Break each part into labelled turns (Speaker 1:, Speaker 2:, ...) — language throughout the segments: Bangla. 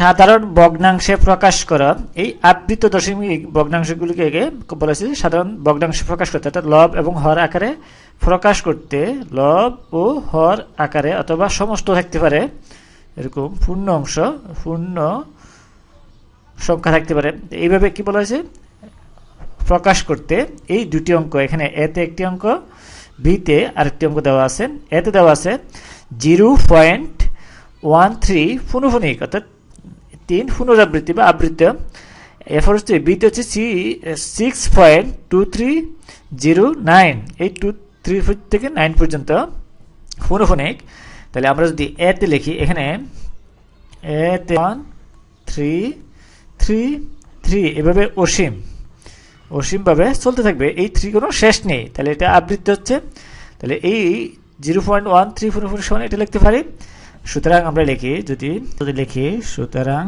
Speaker 1: সাধারণ ভগ্নাংশে প্রকাশ করা, এই আবৃত দশমিক ভগ্নাংশগুলিকে বলা হয়েছে? সাধারণ ভগ্নাংশে প্রকাশ করতে, অর্থাৎ লব এবং হর আকারে প্রকাশ করতে, লব ও হর আকারে অথবা সমস্ত থাকতে পারে, এরকম পূর্ণ অংশ, পূর্ণ সংখ্যা থাকতে পারে। এইভাবে কি বলা হয়েছে? প্রকাশ করতে, এই দুটি অঙ্ক, এখানে এতে একটি অঙ্ক, বিতে আরেকটি অঙ্ক দেওয়া আছে। এতে দেওয়া আছে জিরো পয়েন্ট ওয়ান থ্রি ফুনুফুনিক অর্থাৎ তিন, পুনরাবৃত্তি বা আবৃত্তি। এরপর হচ্ছে বিতে হচ্ছে C six point two three zero nine এই টু থ্রি থেকে নাইন পর্যন্ত। পুনুফুনিক তাহলে আমরা যদি এতে লিখি, এখানে এতে ওয়ান থ্রি থ্রি থ্রি এভাবে অসীম। অসীমভাবে চলতে থাকবে। এই থ্রি কোনো শেষ নেই। তাহলে এটা আবৃত্তি হচ্ছে। তাহলে এই zero point one three four four সমান এটা লিখতে পারি। সুতরাং আমরা লিখি, যদি যদি লিখি, সুতরাং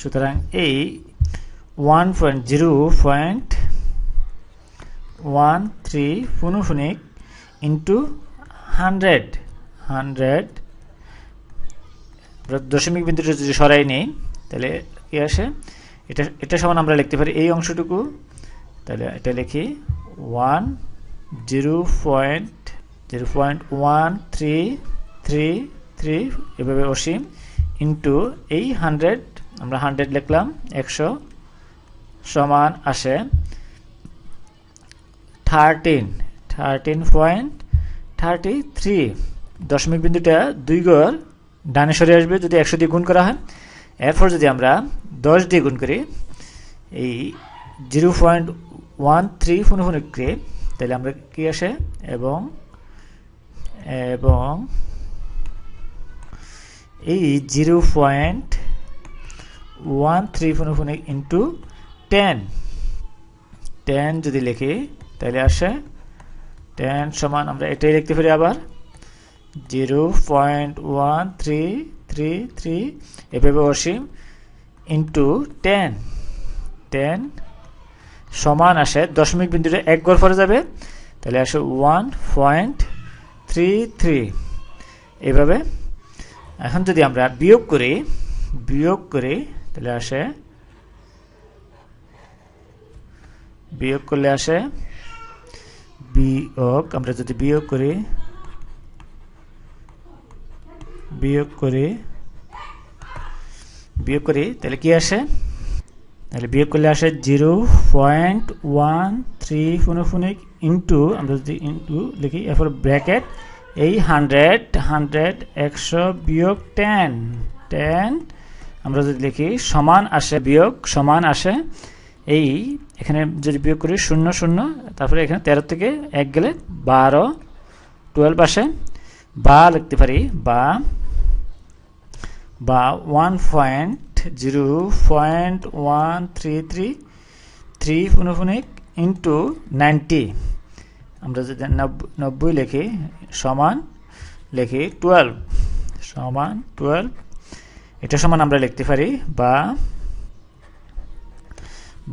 Speaker 1: সুতরাং এই one point zero point one three ফুনুফুনিক into hundred hundred দশমিক বিন্দুটা যদি সরাই নেই, তাহলে কি আসে? এটা এটা সমান আমরা লিখতে পারি এই অংশটুকু। তাহলে এটা লিখি one zero point zero point one three three three এভাবে অসীম ইন্টু এই হান্ড্রেড আমরা হান্ড্রেড লিখলাম, একশো সমান আসে thirteen thirteen point thirty three দশমিক বিন্দুটা দুই গড়, ডানে সরে আসবে যদি একশো দিয়ে গুণ করা হয়। এরপর যদি আমরা দশ দিয়ে গুণ করি, এই জিরো পয়েন্ট ওয়ান থ্রি ফুনফুনিককে তাহলে আমরা কি আসে? এবং এবং এই জিরো পয়েন্ট ওয়ান থ্রি ফুনফুনিক ইন্টু টেন টেন যদি লিখি, তাহলে আসে টেন সমান, আমরা এটাই লিখতে পারি আবার। Zero point one three three three, এভাবে অসীম ইন্টু টেন টেন সমান আসে দশমিক বিন্দুটা এক গড় পরে যাবে, তাহলে আসে ওয়ান পয়েন্ট থ্রি থ্রি এভাবে। এখন যদি আমরা বিয়োগ করি বিয়োগ করি, তাহলে আসে, বিয়োগ করলে আসে, বিয়োগ, আমরা যদি বিয়োগ করি বিয়োগ করি বিয়োগ করি, তাহলে কি আসে? তাহলে বিয়োগ করলে আসে জিরো পয়েন্ট ওয়ান থ্রি ফুনিক ইন্টু আমরা যদি ইন্টু লিখি এরপর ব্র্যাকেট এই হান্ড্রেড হান্ড্রেড একশো বিয়োগ টেন টেন আমরা যদি লিখি, সমান আসে, বিয়োগ, সমান আসে, এই, এখানে যদি বিয়োগ করি, শূন্য শূন্য, তারপরে এখানে তেরো থেকে এক গেলে বারো টুয়েলভ আসে, বা লিখতে পারি, বা বা one point zero point one three three three পুনঃপুনিক into ninety আমরা যদি নব্বই লিখি, সমান লিখি টুয়েলভ সমান টুয়েলভ এটা সমান আমরা লিখতে পারি বা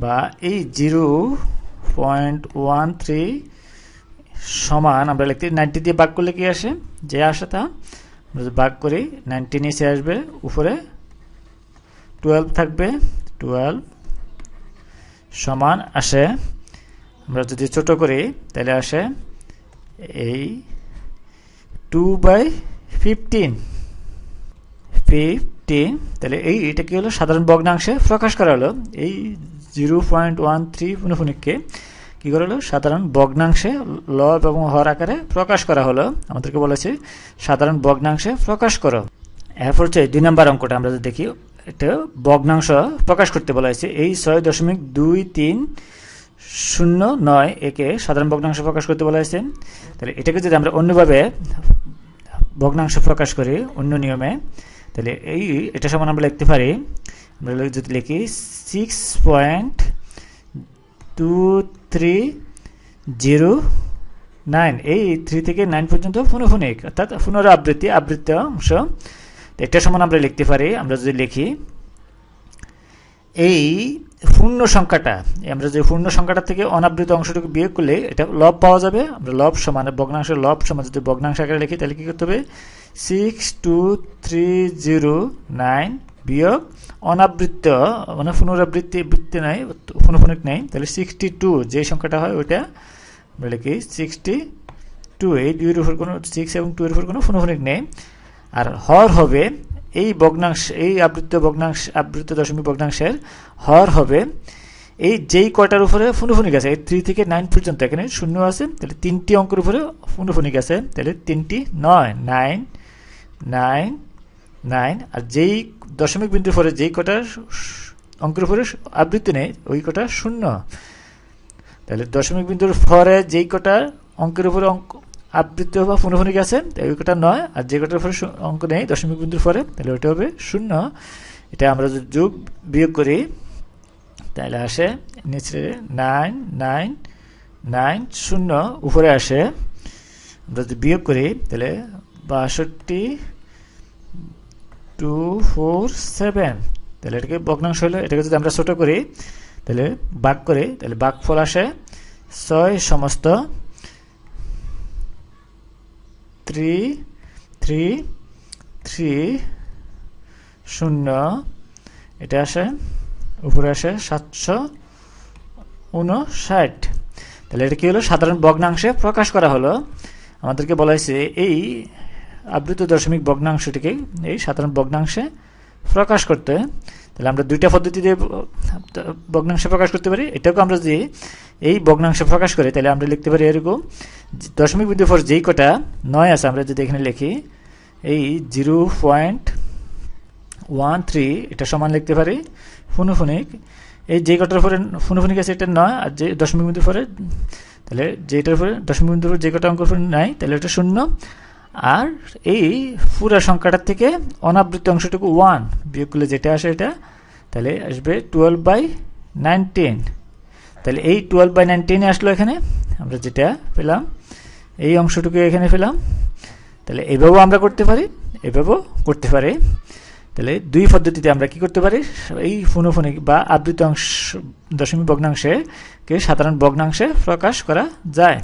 Speaker 1: বা এই জিরো পয়েন্ট ওয়ান থ্রি সমান আমরা লিখতে নাইনটি দিয়ে বাক করলে কি আসে? যে আসে তা। আমরা ভাগ করি নাইনটি নিচে আসবে, উপরে টুয়েলভ থাকবে টুয়েলভ সমান আসে আমরা যদি ছোট করি, তাহলে আসে এই টু বাই ফিফটিন ফিফটিন তাহলে এই, এটা কি হলো? সাধারণ ভগ্নাংশে প্রকাশ করা হলো। এই জিরো পয়েন্ট ওয়ান থ্রি পুনঃপুনিককে কী করা হলো? সাধারণ ভগ্নাংশে লব এবং হর আকারে প্রকাশ করা হলো। আমাদেরকে বলেছে, সাধারণ ভগ্নাংশে প্রকাশ করো। এরপর হচ্ছে দুই নম্বর অঙ্কটা আমরা যদি দেখি, এটা ভগ্নাংশ প্রকাশ করতে বলা হয়েছে। এই ছয় দশমিক দুই তিন শূন্য নয় একে সাধারণ ভগ্নাংশ প্রকাশ করতে বলা হয়েছে। তাহলে এটাকে যদি আমরা অন্যভাবে ভগ্নাংশ প্রকাশ করি, অন্য নিয়মে, তাহলে এই এটা সমান আমরা লিখতে পারি। আমরা যদি লিখি six point two three zero nine এই থ্রি থেকে নাইন পর্যন্ত পুনঃফুনিক অর্থাৎ পুনরাবৃত্তি, আবৃত্তি অংশ। এটা সমান আমরা লিখতে পারি। আমরা যদি লিখি এই পূর্ণ সংখ্যাটা আমরা যে পূর্ণ সংখ্যাটা থেকে অনাবৃত অংশটুকু বিয়োগ করলে এটা লব পাওয়া যাবে। আমরা লব সমান ভগ্নাংশের লব সমান যদি ভগ্নাংশ আকারে লিখি তাহলে কী করতে হবে? Six two three zero nine বিয়োগ অনাবৃত্ত মানে পুনরাবৃত্তি, বৃত্তি নাই পুনঃফনিক নেই। তাহলে সিক্সটি টু যে সংখ্যাটা হয় ওইটা আমরা লিখি সিক্সটি টু এই দুইয়ের উপর কোনো সিক্স এবং টু এর উপর কোনো পুনঃফনিক নেই। আর হর হবে এই ভগ্নাংশ, এই আবৃত্ত ভগ্নাংশ, আবৃত্ত দশমিক ভগ্নাংশের হর হবে এই যেই কয়টার উপরে ফুনুফুনিক আছে এই থ্রি থেকে নাইন পর্যন্ত, এখানে শূন্য আছে, তাহলে তিনটি অঙ্কের উপরে ফুনুফুনিক আছে তাহলে তিনটি নয় নাইন নাইন নাইন আর যেই দশমিক বিন্দুর পরে যেই কটার অঙ্কের উপরে আবৃত্তি নেই, ওই কটা শূন্য। তাহলে দশমিক বিন্দুর পরে যেই কটা অঙ্কের উপরে অঙ্ক আবৃত্তি বা পুনঃফনিক আছে ওই কটা নয়। আর যে কটার উপরে অঙ্ক নেই, দশমিক বিন্দুর পরে, তাহলে ওইটা হবে শূন্য। এটা আমরা যদি যোগ বিয়োগ করি, তাহলে আসে নিচে নাইন নাইন নাইন শূন্য, উপরে আসে। আমরা যদি বিয়োগ করি, তাহলে বাষট্টি টু ফোর সেভেন তাহলে এটাকে ভগ্নাংশ হলো, এটাকে যদি আমরা ছোট করি, তাহলে ভাগ করি, তাহলে বাক ফল আসে ছয় সমস্ত থ্রি থ্রি থ্রি শূন্য। এটা আসে, উপরে আসে সাতশো উনষাট। তাহলে এটা কি হলো? সাধারণ ভগ্নাংশে প্রকাশ করা হলো। আমাদেরকে বলা হয়েছে এই আবৃত দশমিক ভগ্নাংশটিকে এই সাধারণ ভগ্নাংশে প্রকাশ করতে। তাহলে আমরা দুইটা পদ্ধতি দিয়ে ভগ্নাংশে প্রকাশ করতে পারি? এটাকে আমরা যদি এই ভগ্নাংশে প্রকাশ করি, তাহলে আমরা লিখতে পারি এরকম দশমিক বিন্দু পর যেই কটা, নয় আছে আমরা যদি এখানে লিখি, এই জিরো পয়েন্ট ওয়ান থ্রি, এটা সমান লিখতে পারি, ফুনুফুনিক, এই যে কটার উপরে ফুনুফুনিক আছে এটা নয়, আর যে দশমিক বিন্দুর পরে তাহলে যেটার উপরে দশমিক উপরে যে কটা অঙ্ক নাই, তাহলে এটা শূন্য, আর এই পুরা সংখ্যাটার থেকে অনাবৃত্ত অংশটুকু ওয়ান বিয়োগ করলে যেটা আসে এটা তাহলে আসবে টুয়েলভ বাই নাইনটিন তাহলে এই টুয়েলভ বাই নাইনটিনে আসলো এখানে। আমরা যেটা পেলাম, এই অংশটুকু এখানে পেলাম। তাহলে এভাবেও আমরা করতে পারি, এভাবেও করতে পারি। তাহলে দুই পদ্ধতিতে আমরা কি করতে পারি? এই ফুনোফোনিক বা আবৃত অংশ, দশমিক ভগ্নাংশে কে সাধারণ ভগ্নাংশে প্রকাশ করা যায়।